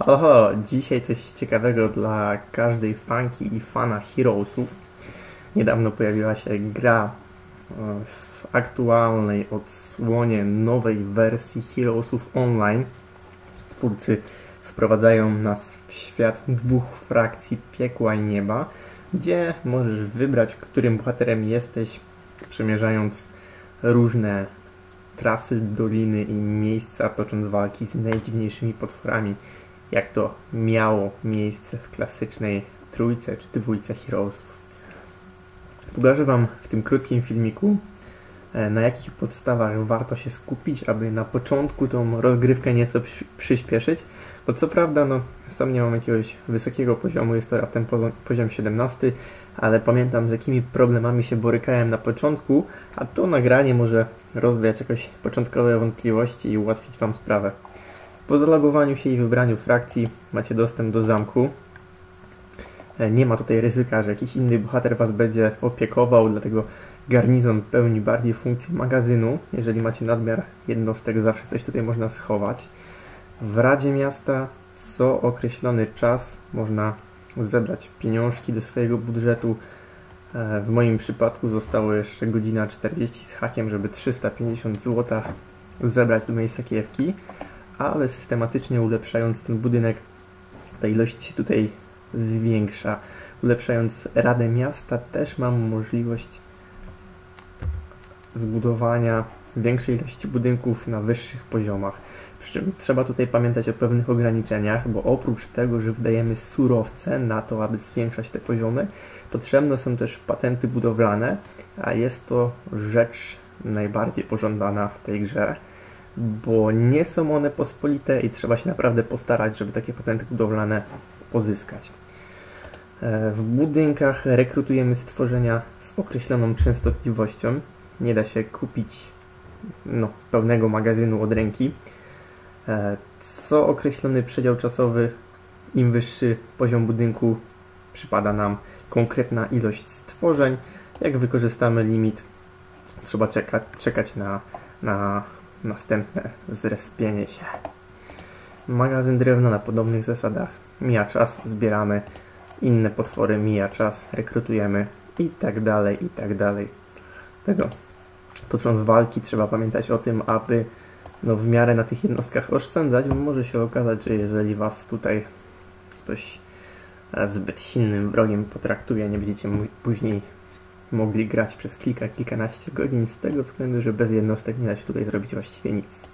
Oho, dzisiaj coś ciekawego dla każdej fanki i fana Heroesów. Niedawno pojawiła się gra e, w aktualnej odsłonie nowej wersji Heroesów Online. Twórcy wprowadzają nas w świat dwóch frakcji piekła i nieba, gdzie możesz wybrać, którym bohaterem jesteś, przemierzając różne trasy, doliny i miejsca, tocząc walki z najdziwniejszymi potworami jak to miało miejsce w klasycznej trójce czy dwójce Heroesów. Pokażę Wam w tym krótkim filmiku, e, na jakich podstawach warto się skupić, aby na początku tą rozgrywkę nieco przyspieszyć, bo co prawda, no, sam nie mam jakiegoś wysokiego poziomu, jest to raptem poziom 17, ale pamiętam z jakimi problemami się borykałem na początku, a to nagranie może rozwiać jakoś początkowe wątpliwości i ułatwić Wam sprawę. Po zalogowaniu się i wybraniu frakcji macie dostęp do zamku. E, nie ma tutaj ryzyka, że jakiś inny bohater Was będzie opiekował, dlatego garnizon pełni bardziej funkcję magazynu. Jeżeli macie nadmiar jednostek, zawsze coś tutaj można schować. W Radzie Miasta co określony czas można zebrać pieniążki do swojego budżetu. E, w moim przypadku zostało jeszcze godzina 40 z hakiem, żeby 350 zł zebrać do mojej sakiewki ale systematycznie ulepszając ten budynek, ta ilość się tutaj zwiększa. Ulepszając Radę Miasta też mam możliwość zbudowania większej ilości budynków na wyższych poziomach. Przy czym trzeba tutaj pamiętać o pewnych ograniczeniach, bo oprócz tego, że wydajemy surowce na to, aby zwiększać te poziomy, potrzebne są też patenty budowlane, a jest to rzecz najbardziej pożądana w tej grze bo nie są one pospolite i trzeba się naprawdę postarać, żeby takie patenty budowlane pozyskać. E, w budynkach rekrutujemy stworzenia z określoną częstotliwością. Nie da się kupić no, pełnego magazynu od ręki. E, co określony przedział czasowy, im wyższy poziom budynku, przypada nam konkretna ilość stworzeń. Jak wykorzystamy limit, trzeba czekać, czekać na, na następne zrespienie się. Magazyn drewna na podobnych zasadach. Mija czas, zbieramy. Inne potwory, mija czas, rekrutujemy i tak dalej, i tak dalej. Tego tocząc walki trzeba pamiętać o tym, aby no, w miarę na tych jednostkach oszczędzać, bo może się okazać, że jeżeli was tutaj ktoś zbyt silnym wrogiem potraktuje, nie będziecie później mogli grać przez kilka, kilkanaście godzin z tego względu, że bez jednostek nie da się tutaj zrobić właściwie nic.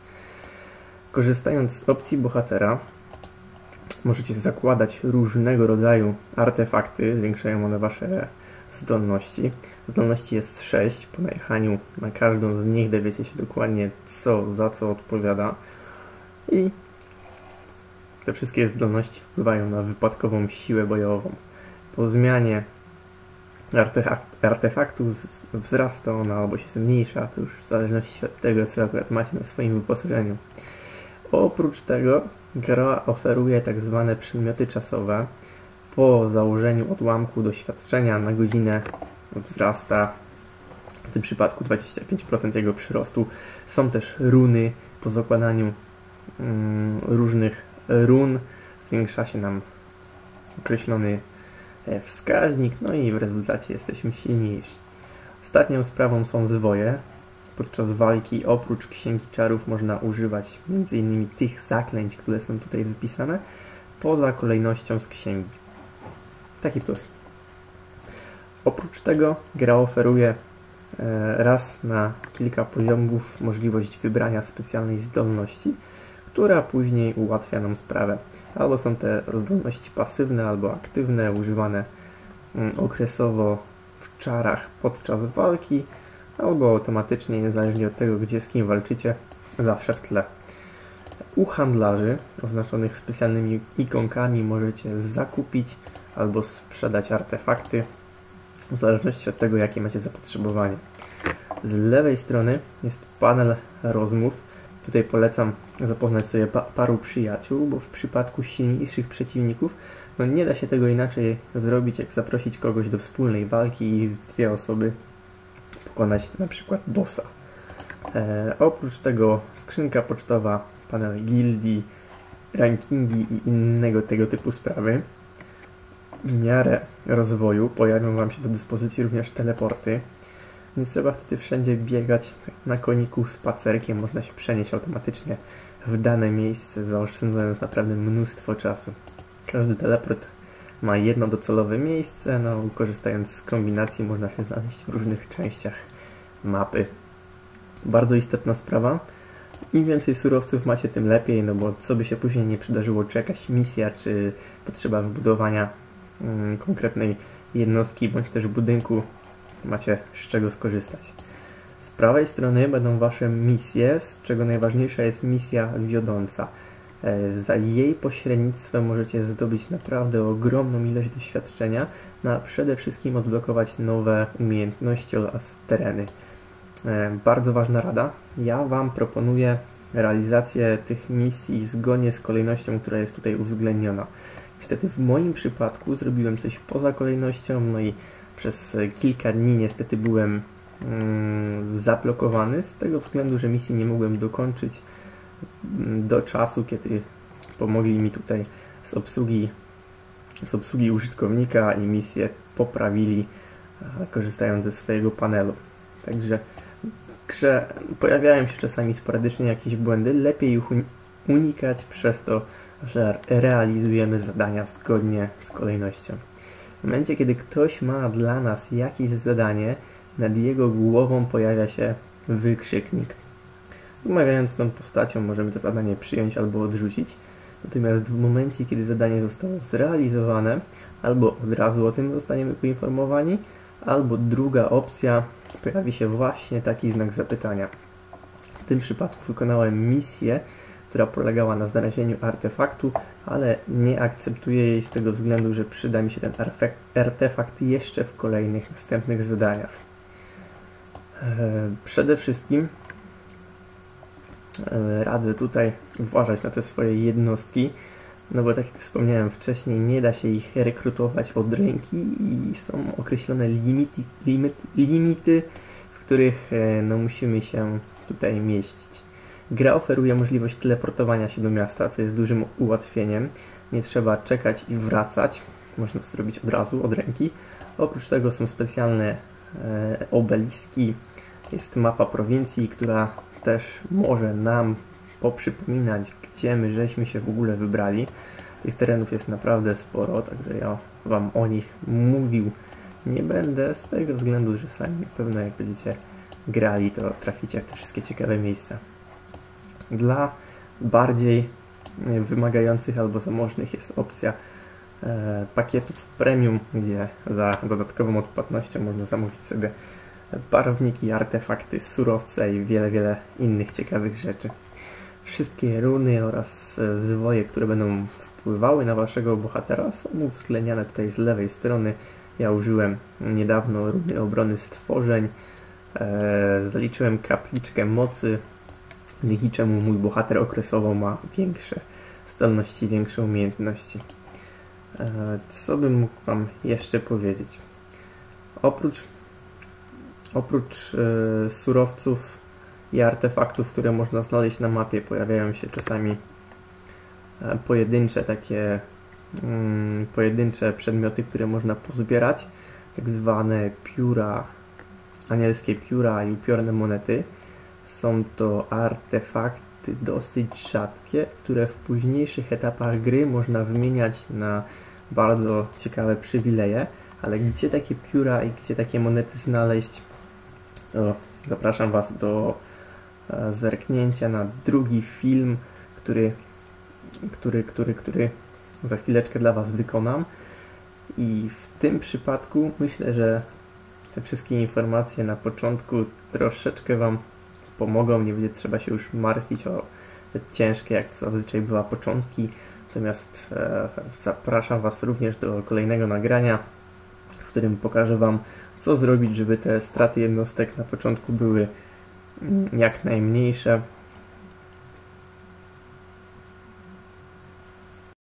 Korzystając z opcji bohatera możecie zakładać różnego rodzaju artefakty, zwiększają one wasze zdolności. Zdolności jest 6, po najechaniu na każdą z nich dowiecie się dokładnie co za co odpowiada i te wszystkie zdolności wpływają na wypadkową siłę bojową. Po zmianie artefaktu wzrasta ona albo się zmniejsza, to już w zależności od tego, co akurat macie na swoim wyposażeniu. Oprócz tego gra oferuje tak zwane przedmioty czasowe. Po założeniu odłamku doświadczenia na godzinę wzrasta w tym przypadku 25% jego przyrostu. Są też runy. Po zakładaniu mm, różnych run zwiększa się nam określony wskaźnik, no i w rezultacie jesteśmy silniejsi. Ostatnią sprawą są zwoje. Podczas walki oprócz księgi czarów można używać m.in. tych zaklęć, które są tutaj wypisane, poza kolejnością z księgi. Taki plus. Oprócz tego gra oferuje e, raz na kilka poziomów możliwość wybrania specjalnej zdolności, która później ułatwia nam sprawę. Albo są te zdolności pasywne, albo aktywne, używane mm, okresowo w czarach podczas walki, albo automatycznie, niezależnie od tego, gdzie z kim walczycie, zawsze w tle. U handlarzy oznaczonych specjalnymi ikonkami możecie zakupić albo sprzedać artefakty, w zależności od tego, jakie macie zapotrzebowanie. Z lewej strony jest panel rozmów, Tutaj polecam zapoznać sobie pa paru przyjaciół, bo w przypadku silniejszych przeciwników no nie da się tego inaczej zrobić, jak zaprosić kogoś do wspólnej walki i dwie osoby pokonać na przykład bossa. E, oprócz tego skrzynka pocztowa, panel gildii, rankingi i innego tego typu sprawy. W miarę rozwoju pojawią Wam się do dyspozycji również teleporty. Nie trzeba wtedy wszędzie biegać na koniku spacerkiem, można się przenieść automatycznie w dane miejsce, zaoszczędzając naprawdę mnóstwo czasu. Każdy teleport ma jedno docelowe miejsce, no korzystając z kombinacji można się znaleźć w różnych częściach mapy. Bardzo istotna sprawa. Im więcej surowców macie, tym lepiej, no bo co by się później nie przydarzyło, czy jakaś misja, czy potrzeba wybudowania mm, konkretnej jednostki, bądź też budynku, macie z czego skorzystać. Z prawej strony będą Wasze misje, z czego najważniejsza jest misja wiodąca. E, za jej pośrednictwem możecie zdobyć naprawdę ogromną ilość doświadczenia, no a przede wszystkim odblokować nowe umiejętności oraz tereny. E, bardzo ważna rada. Ja Wam proponuję realizację tych misji zgodnie z kolejnością, która jest tutaj uwzględniona. Niestety w moim przypadku zrobiłem coś poza kolejnością, no i przez kilka dni niestety byłem mm, zablokowany z tego względu, że misji nie mogłem dokończyć mm, do czasu, kiedy pomogli mi tutaj z obsługi, z obsługi użytkownika i misję poprawili, korzystając ze swojego panelu. Także grze pojawiają się czasami sporadycznie jakieś błędy, lepiej ich unikać przez to, że realizujemy zadania zgodnie z kolejnością. W momencie, kiedy ktoś ma dla nas jakieś zadanie, nad jego głową pojawia się wykrzyknik. Zmawiając tą postacią możemy to zadanie przyjąć albo odrzucić. Natomiast w momencie, kiedy zadanie zostało zrealizowane, albo od razu o tym zostaniemy poinformowani, albo druga opcja, pojawi się właśnie taki znak zapytania. W tym przypadku wykonałem misję, która polegała na znalezieniu artefaktu, ale nie akceptuję jej z tego względu, że przyda mi się ten artefakt jeszcze w kolejnych następnych zadaniach. E, przede wszystkim e, radzę tutaj uważać na te swoje jednostki, no bo tak jak wspomniałem wcześniej, nie da się ich rekrutować od ręki i są określone limity, limit, limity w których e, no, musimy się tutaj mieścić. Gra oferuje możliwość teleportowania się do miasta, co jest dużym ułatwieniem. Nie trzeba czekać i wracać. Można to zrobić od razu, od ręki. Oprócz tego są specjalne e, obeliski. Jest mapa prowincji, która też może nam poprzypominać, gdzie my żeśmy się w ogóle wybrali. Tych terenów jest naprawdę sporo, także ja Wam o nich mówił nie będę z tego względu, że sami na pewno jak będziecie grali, to traficie w te wszystkie ciekawe miejsca. Dla bardziej wymagających albo zamożnych jest opcja e, pakietów premium, gdzie za dodatkową odpłatnością można zamówić sobie barowniki, artefakty, surowce i wiele, wiele innych ciekawych rzeczy. Wszystkie runy oraz e, zwoje, które będą wpływały na waszego bohatera są uwzględniane tutaj z lewej strony. Ja użyłem niedawno runy obrony stworzeń, e, zaliczyłem kapliczkę mocy, dzięki czemu mój bohater okresowo ma większe zdolności, większe umiejętności. E, co bym mógł Wam jeszcze powiedzieć? Oprócz, oprócz e, surowców i artefaktów, które można znaleźć na mapie, pojawiają się czasami e, pojedyncze takie mm, pojedyncze przedmioty, które można pozbierać, tak zwane pióra, anielskie pióra i upiorne monety. Są to artefakty dosyć rzadkie, które w późniejszych etapach gry można wymieniać na bardzo ciekawe przywileje, ale gdzie takie pióra i gdzie takie monety znaleźć, to zapraszam Was do e, zerknięcia na drugi film, który, który, który, który za chwileczkę dla Was wykonam. I w tym przypadku myślę, że te wszystkie informacje na początku troszeczkę Wam pomogą, nie będzie trzeba się już martwić o ciężkie, jak zazwyczaj była początki. Natomiast e, zapraszam Was również do kolejnego nagrania, w którym pokażę Wam, co zrobić, żeby te straty jednostek na początku były mm, jak najmniejsze.